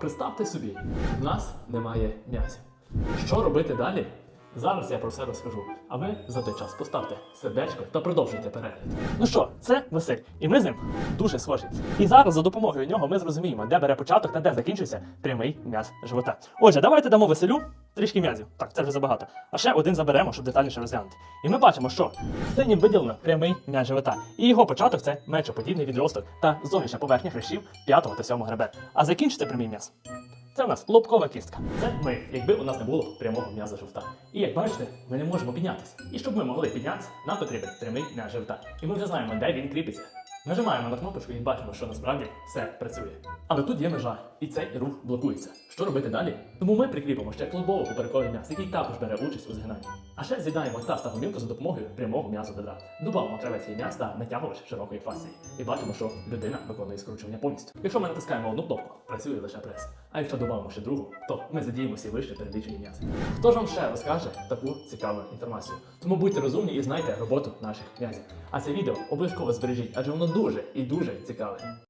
Представте собі, в нас немає м'язів. Що робити далі? Зараз я про все розкажу. А ви за той час поставте сердечко та продовжуйте перегляд. Ну що, це Василь, і ми з ним дуже схожі. І зараз за допомогою нього ми зрозуміємо, де бере початок та де закінчується прямий м'яз живота. Отже, давайте дамо Василю трішки м'язів. Так, це вже забагато. А ще один заберемо, щоб детальніше розглянути. І ми бачимо, що синім виділено прямий м'яз живота. І його початок це мечоподібний відросток та зовнішня поверхня хрящів 5 та 7 гребет. А закінчиться прямий м'яз. Це в нас лобкова кістка. Це ми, якби у нас не було прямого м'яза живота. І як бачите, ми не можемо піднятися. І щоб ми могли піднятися, нам потрібен прямий м'яз живота. І ми вже знаємо, де він кріпиться. Нажимаємо на кнопочку і бачимо, що насправді все працює. Але тут є межа, і цей рух блокується. Що робити далі? Тому ми прикріпимо ще клубово поперековий м'яз, який також бере участь у згинанні. А ще з'єднаємо таз та гомілку за допомогою прямого м'язу бедра. Добавимо кравецький м'яз та натягувач широкої фасції. І бачимо, що людина виконує скручування повністю. Якщо ми натискаємо одну кнопку, працює лише прес. А якщо додамо ще другу, то ми задіємо всі вище перелічені м'язи. Хто ж вам ще розкаже таку цікаву інформацію? Тому будьте розумні і знайте роботу наших м'язів. А це відео обов'язково збережіть, адже воно дуже і дуже цікаве.